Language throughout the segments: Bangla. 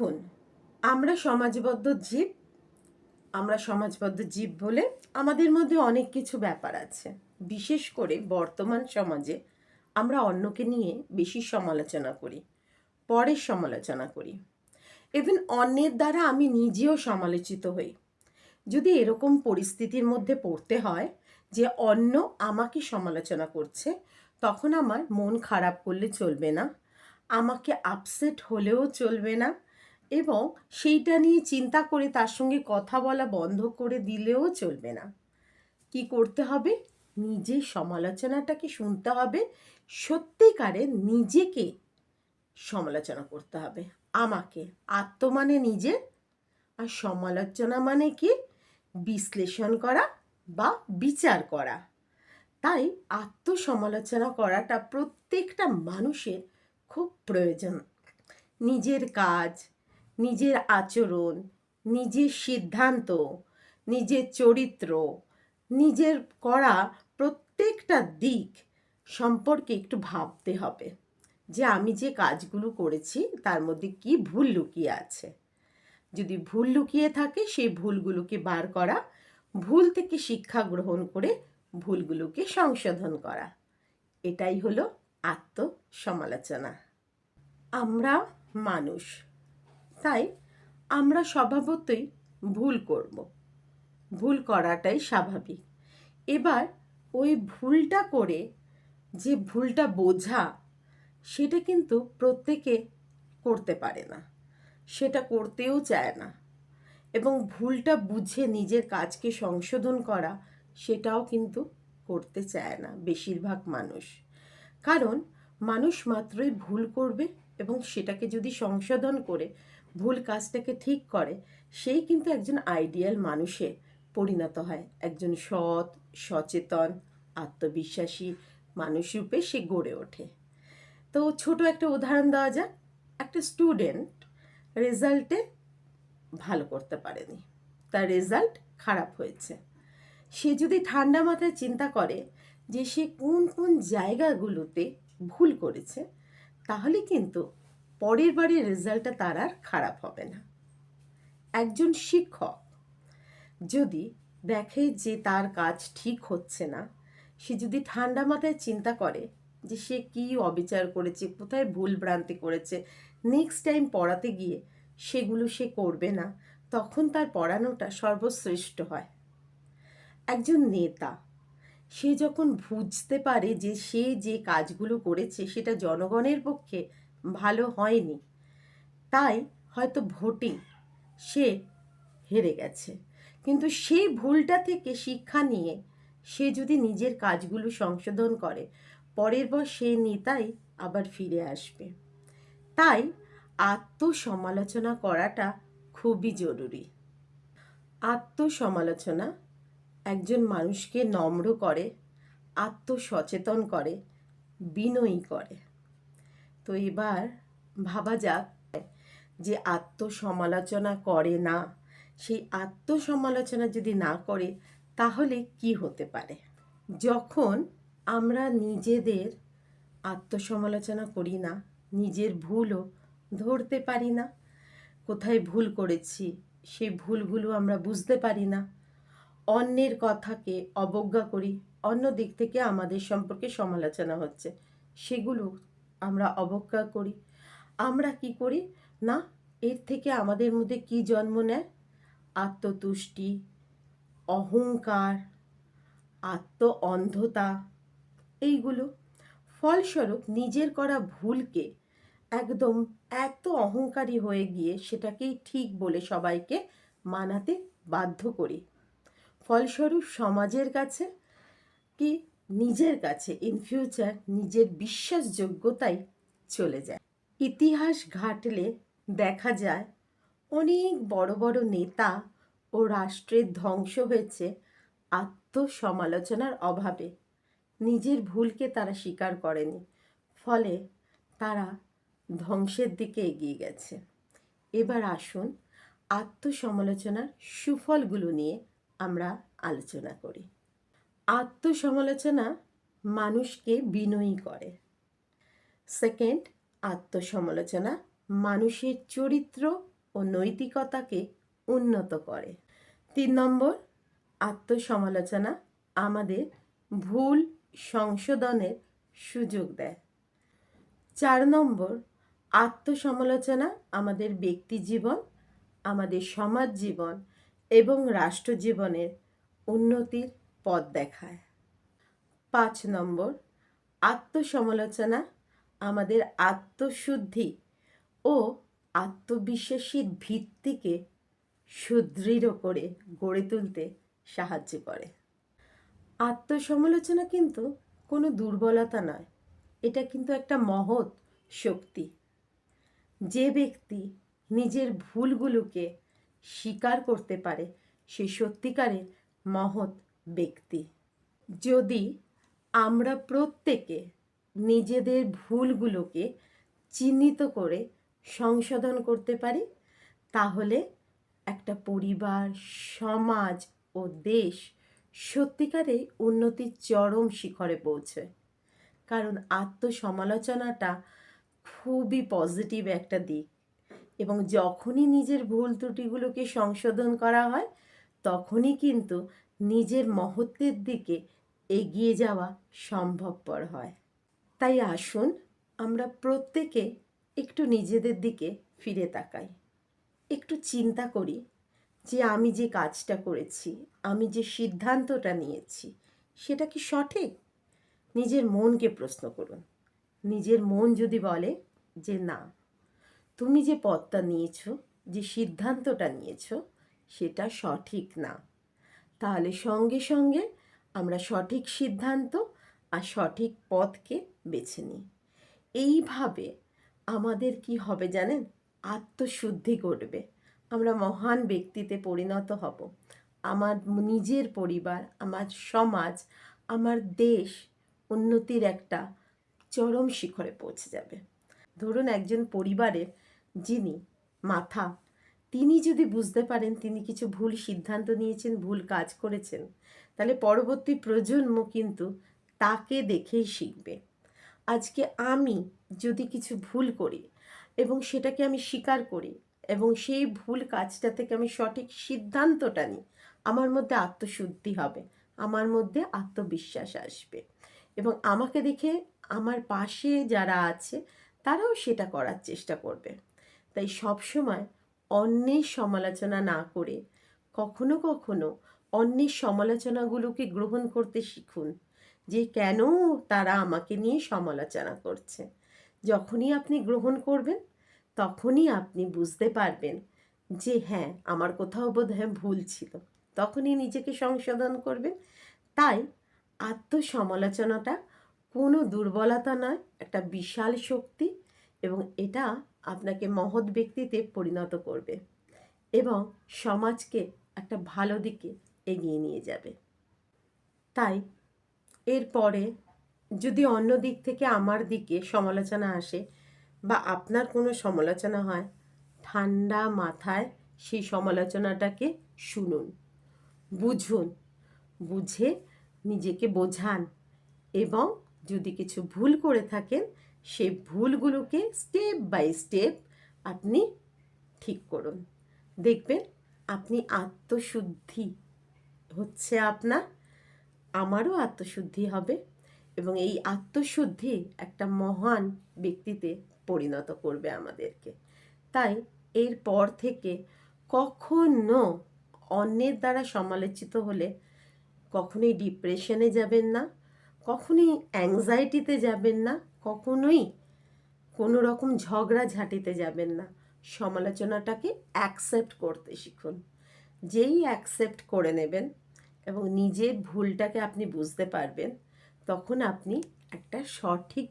দেখুন, আমরা সমাজবদ্ধ জীব, আমরা সমাজবদ্ধ জীব বলে আমাদের মধ্যে অনেক কিছু ব্যাপার আছে। বিশেষ করে বর্তমান সমাজে আমরা অন্যকে নিয়ে বেশি সমালোচনা করি পরের সমালোচনা করি। ইভেন অন্যের দ্বারা আমি নিজেও সমালোচিত হই। যদি এরকম পরিস্থিতির মধ্যে পড়তে হয় যে অন্য আমাকে সমালোচনা করছে, তখন আমার মন খারাপ করলে চলবে না, আমাকে আপসেট হলেও চলবে না এবং সেইটা নিয়ে চিন্তা করে তার সঙ্গে কথা বলা বন্ধ করে দিলেও চলবে না। কি করতে হবে? নিজের সমালোচনাটাকে শুনতে হবে। সত্যিকারে নিজেকে সমালোচনা করতে হবে। আমাকে আত্ম মানে নিজে। আর সমালোচনা মানে কি? বিশ্লেষণ করা বা বিচার করা। তাই আত্মসমালোচনা করাটা প্রত্যেকটা মানুষের খুব প্রয়োজন। নিজের কাজ নিজের আচরণ, নিজের সিদ্ধান্ত, নিজের চরিত্র, নিজের করা প্রত্যেকটা দিক সম্পর্কে একটু ভাবতে হবে যে আমি যে কাজগুলো করেছি তার মধ্যে কি ভুল লুকিয়ে আছে। যদি ভুল লুকিয়ে থাকে সেই ভুলগুলোকে বার করা, ভুল থেকে শিক্ষা গ্রহণ করে ভুলগুলোকে সংশোধন করা। এটাই হলো আত্মসমালোচনা। আমরা মানুষ। তাই আমরা স্বভাবতই ভুল করব। ভুল করাটাই স্বাভাবিক। এবার ওই ভুলটা করে যে ভুলটা বোঝা, সেটা কিন্তু প্রত্যেকে করতে পারে না। সেটা করতেও চায় না। এবং ভুলটা বুঝে নিজের কাজকে সংশোধন করা, সেটাও কিন্তু করতে চায় না বেশিরভাগ মানুষ। কারণ মানুষ মাত্রই ভুল করবে এবং সেটাকে যদি সংশোধন করে ভুল কাজটাকে ঠিক করে, সেই কিন্তু একজন আইডিয়াল মানুষে পরিণত হয়। একজন সৎ, সচেতন, আত্মবিশ্বাসী মানুষ রূপে সে গড়ে ওঠে। তো ছোট একটা উদাহরণ দেওয়া যাক। একটা স্টুডেন্ট রেজাল্টে ভালো করতে পারেনি। তার রেজাল্ট খারাপ হয়েছে। সে যদি ঠান্ডা মাথায় চিন্তা করে যে সে কোন কোন জায়গাগুলোতে ভুল করেছে, তাহলে কিন্তু পরের বারের রেজাল্টটা তার আর খারাপ হবে না। একজন শিক্ষক, যদি দেখে যে তার কাজ ঠিক হচ্ছে না, সে যদি ঠান্ডা মাথায় চিন্তা করে যে সে কী অবিচার করেছে, কোথায় ভুল ভ্রান্তি করেছে নেক্সট টাইম পড়াতে গিয়ে সেগুলো সে করবে না, তখন তার পড়ানোটা সর্বশ্রেষ্ঠ হয়। একজন নেতা, সে যখন বুঝতে পারে যে সে যে কাজগুলো করেছে, সেটা জনগণের পক্ষে ভালো হয়নি। তাই হয়তো ভোটে সে হেরে গেছে। কিন্তু সেই ভুলটা থেকে শিক্ষা নিয়ে সে যদি নিজের কাজগুলো সংশোধন করে, পরের বার সে নেতাই আবার ফিরে আসবে। তাই আত্মসমালোচনা করাটা খুবই জরুরি। আত্মসমালোচনা একজন মানুষকে নম্র করে, আত্মসচেতন করে, বিনয়ী করে। তো এবার ভাবা যাক যে আত্মসমালোচনা করে না। সেই আত্মসমালোচনা যদি না করে, তাহলে কি হতে পারে? যখন আমরা নিজেদের আত্মসমালোচনা করি না, নিজের ভুলও ধরতে পারি না, কোথায় ভুল করেছি সেই ভুলগুলো আমরা বুঝতে পারি না, অন্যের কথাকে অবজ্ঞা করি, অন্য দিক থেকে আমাদের সম্পর্কে সমালোচনা হচ্ছে, সেগুলো আমরা অবজ্ঞা করি। আমরা কি করি? না, এর থেকে আমাদের মধ্যে কি জন্ম নেয়? আত্মতুষ্টি, অহংকার আত্ম অন্ধতা এইগুলো। ফলস্বরূপ নিজের করা ভুলকে একদম এত অহংকারী হয়ে গিয়ে সেটাকেই ঠিক বলে সবাইকে মানাতে বাধ্য করি। ফলস্বরূপ সমাজের কাছে কি নিজের কাছে ইন ফিউচার নিজের বিশ্বাসযোগ্যতাই চলে যায়। ইতিহাস ঘাটলে দেখা যায়, অনেক বড় বড় নেতা ও রাষ্ট্রের ধ্বংস হয়েছে আত্মসমালোচনার অভাবে। নিজের ভুলকে তারা স্বীকার করেনি, ফলে তারা ধ্বংসের দিকে এগিয়ে গেছে। এবার আসুন আত্মসমালোচনার সুফলগুলো নিয়ে আমরা আলোচনা করি। আত্মসমালোচনা মানুষকে বিনয়ী করে। সেকেন্ড আত্মসমালোচনা মানুষের চরিত্র ও নৈতিকতাকে উন্নত করে। তিন নম্বর, আত্মসমালোচনা আমাদের ভুল সংশোধনের সুযোগ দেয়। চার নম্বর, আত্মসমালোচনা আমাদের ব্যক্তি জীবন, আমাদের সমাজ জীবন এবং রাষ্ট্র জীবনের উন্নতির পথ দেখায়। পাঁচ নম্বর, আত্মসমালোচনা আমাদের আত্মশুদ্ধি ও আত্মবিশ্বাসের ভিত্তিকে সুদৃঢ় করে গড়ে তুলতে সাহায্য করে। আত্মসমালোচনা কিন্তু কোনো দুর্বলতা নয়, এটা কিন্তু একটা মহৎ শক্তি। যে ব্যক্তি নিজের ভুলগুলোকে স্বীকার করতে পারে, সে সত্যিকারের মহৎ ব্যক্তি। যদি আমরা প্রত্যেকে নিজেদের ভুলগুলোকে চিহ্নিত করে সংশোধন করতে পারি, তাহলে একটা পরিবার, সমাজ ও দেশ সত্যিকারের উন্নতির চরম শিখরে পৌঁছয় কারণ আত্মসমালোচনাটা খুবই পজিটিভ একটা দিক এবং যখনই নিজের ভুল ত্রুটিগুলোকে সংশোধন করা হয়, তখনই কিন্তু নিজের মহত্বের দিকে এগিয়ে যাওয়া সম্ভবপর হয়। তাই আসুন আমরা প্রত্যেকে একটু নিজেদের দিকে ফিরে তাকাই। একটু চিন্তা করি যে আমি যে কাজটা করেছি, আমি যে সিদ্ধান্তটা নিয়েছি, সেটা কি সঠিক? নিজের মনকে প্রশ্ন করুন। নিজের মন যদি বলে যে না, তুমি যে পথটা নিয়েছো, যে সিদ্ধান্তটা নিয়েছো, সেটা সঠিক না। তাহলে সঙ্গে সঙ্গে আমরা সঠিক সিদ্ধান্ত আর সঠিক পথকে বেছে নিই। এইভাবে আমাদের কি হবে জানেন? আত্মশুদ্ধি ঘটবে। আমরা মহান ব্যক্তিতে পরিণত হব। আমার নিজের পরিবার, আমার সমাজ, আমার দেশ উন্নতির একটা চরম শিখরে পৌঁছে যাবে। ধরুন একজন পরিবারের যিনি মাথা তিনি যদি বুঝতে পারেন তিনি কিছু ভুল সিদ্ধান্ত নিয়েছেন, ভুল কাজ করেছেন, তাহলে পরবর্তী প্রজন্ম কিন্তু তাকে দেখেই শিখবে। আজকে আমি যদি কিছু ভুল করি এবং সেটাকে আমি স্বীকার করি এবং সেই ভুল কাজটা থেকে আমি সঠিক সিদ্ধান্তটা নিই, আমার মধ্যে আত্মশুদ্ধি হবে, আমার মধ্যে আত্মবিশ্বাস আসবে এবং আমাকে দেখে আমার পাশে যারা আছে তারাও সেটা করার চেষ্টা করবে। তাই সবসময় অন্যের সমালোচনা না করে, কখনো কখনো অন্যের সমালোচনাগুলোকে গ্রহণ করতে শিখুন যে কেন তারা আমাকে নিয়ে সমালোচনা করছে। যখনই আপনি গ্রহণ করবেন, তখনই আপনি বুঝতে পারবেন যে হ্যাঁ আমার কোথাও বোধ হয় ভুল ছিল। তখনই নিজেকে সংশোধন করবেন। তাই আত্মসমালোচনাটা কোনো দুর্বলতা নয়, একটা বিশাল শক্তি এবং এটা আপনাকে মহৎ ব্যক্তিতে পরিণত করবে এবং সমাজকে একটা ভালো দিকে এগিয়ে নিয়ে যাবে। তাই এরপরে যদি অন্য দিক থেকে আমার দিকে সমালোচনা আসে বা আপনার কোনো সমালোচনা হয়, ঠান্ডা মাথায় সেই সমালোচনাটাকে শুনুন, বুঝুন, বুঝে নিজেকে বোঝান এবং যদি কিছু ভুল করে থাকেন সেই ভুলগুলোকে স্টেপ বাই স্টেপ আপনি ঠিক করুন। দেখবেন আপনি আত্মশুদ্ধি হচ্ছে আপনার, আমারও আত্মশুদ্ধি হবে এবং এই আত্মশুদ্ধি একটা মহান ব্যক্তিতে পরিণত করবে আমাদেরকে। তাই এরপর থেকে কখনো অন্যের দ্বারা সমালোচিত হলে কখনোই ডিপ্রেশনে যাবেন না, কখনোই অ্যাংজাইটিতে যাবেন না কখনোই কোনো রকম ঝগড়া ঝাঁটিতে যাবেন না। সমালোচনাটাকে অ্যাকসেপ্ট করতে শিখুন। যেই অ্যাকসেপ্ট করে নেবেন এবং নিজের ভুলটাকে আপনি বুঝতে পারবেন, তখন আপনি একটা সঠিক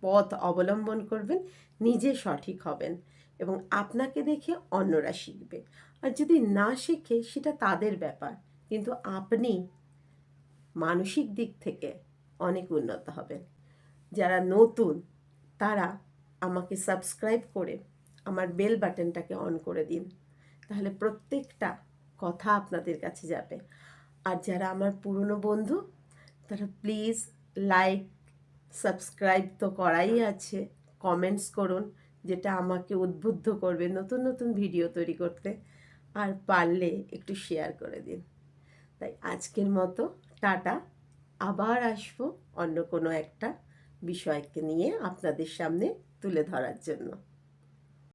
পথ অবলম্বন করবেন, নিজে সঠিক হবেন এবং আপনাকে দেখে অন্যরা শিখবে। আর যদি না শেখে, সেটা তাদের ব্যাপার। কিন্তু আপনি মানসিক দিক থেকে অনেক উন্নত হবেন। যারা নতুন, তারা আমাকে সাবস্ক্রাইব করে আমার বেল বাটনটাকে অন করে দিন। তাহলে প্রত্যেকটা কথা আপনাদের কাছে যাবে। আর যারা আমার পুরনো বন্ধু, তারা প্লিজ লাইক সাবস্ক্রাইব তো করাই আছে। কমেন্টস করুন, যেটা আমাকে উদ্বুদ্ধ করবে নতুন নতুন ভিডিও তৈরি করতে। আর পারলে একটু শেয়ার করে দিন। তাই আজকের মতো, টাটা। আবার আসব অন্য কোনো একটা বিষয়কে নিয়ে আপনাদের সামনে তুলে ধরার জন্য।